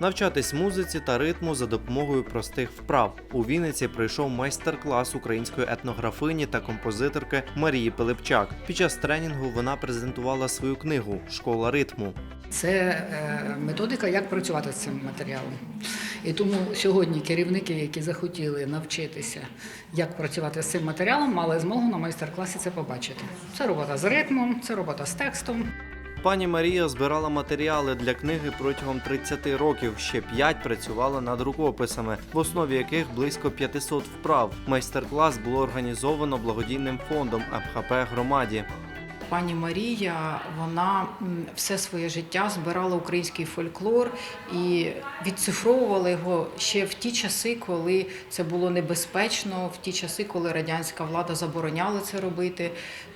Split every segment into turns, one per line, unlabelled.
Навчатись музиці та ритму за допомогою простих вправ. У Вінниці пройшов майстер-клас української етнографині та композиторки Марії Пилипчак. Під час тренінгу вона презентувала свою книгу Школа ритму.
Це е, методика, як працювати з цим матеріалом. І тому сьогодні керівники, які захотіли навчитися, як працювати з цим матеріалом, мали змогу на майстер-класі це побачити. Це робота з ритмом, це робота з текстом.
Пані Марія збирала матеріали для книги протягом 30 років. Ще 5 працювала над рукописами, в основі яких близько 500 вправ. Майстер-клас було організовано благодійним фондом МХП громаді.
Пані Марія, вона все своє життя збирала український фольклор і відцифровувала його ще в ті часи, коли це було небезпечно, в ті часи, коли радянська влада забороняла це робити.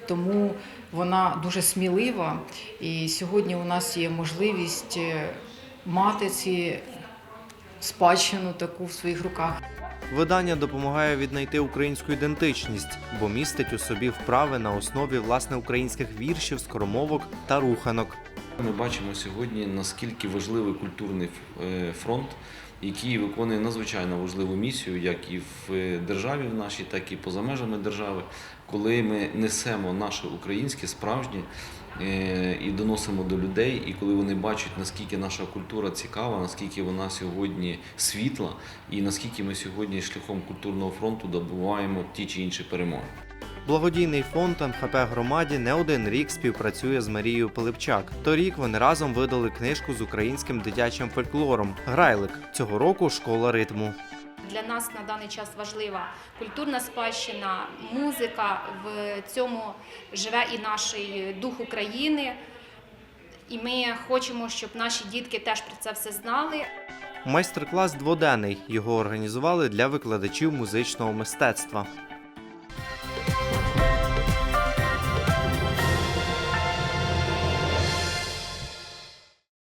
Тому вона дуже смілива. І сьогодні у нас є можливість е, мати ці спадщину таку в своїх руках.
Видання допомагає віднайти українську ідентичність, бо містить у собі вправи на основі власне українських віршів, скоромовок та руханок.
Ми бачимо сьогодні, наскільки важливий культурний е, фронт, який виконує надзвичайно важливу місію, як і в е, державі в нашій, так і поза межами держави, коли ми несемо наше українське справжнє е, і доносимо до людей, і коли вони бачать, наскільки наша культура цікава, наскільки вона сьогодні світла, і наскільки ми сьогодні шляхом культурного фронту добуваємо ті чи інші перемоги.
Благодійний фонд МХП громаді не один рік співпрацює з Марією Пилипчак. Торік вони разом видали книжку з українським дитячим фольклором Грайлик. Цього року школа ритму.
Для нас на даний час важлива культурна спадщина, музика. В цьому живе і наш дух України. І ми хочемо, щоб наші дітки теж про це все знали.
Майстер-клас дводенний. Його організували для викладачів музичного мистецтва.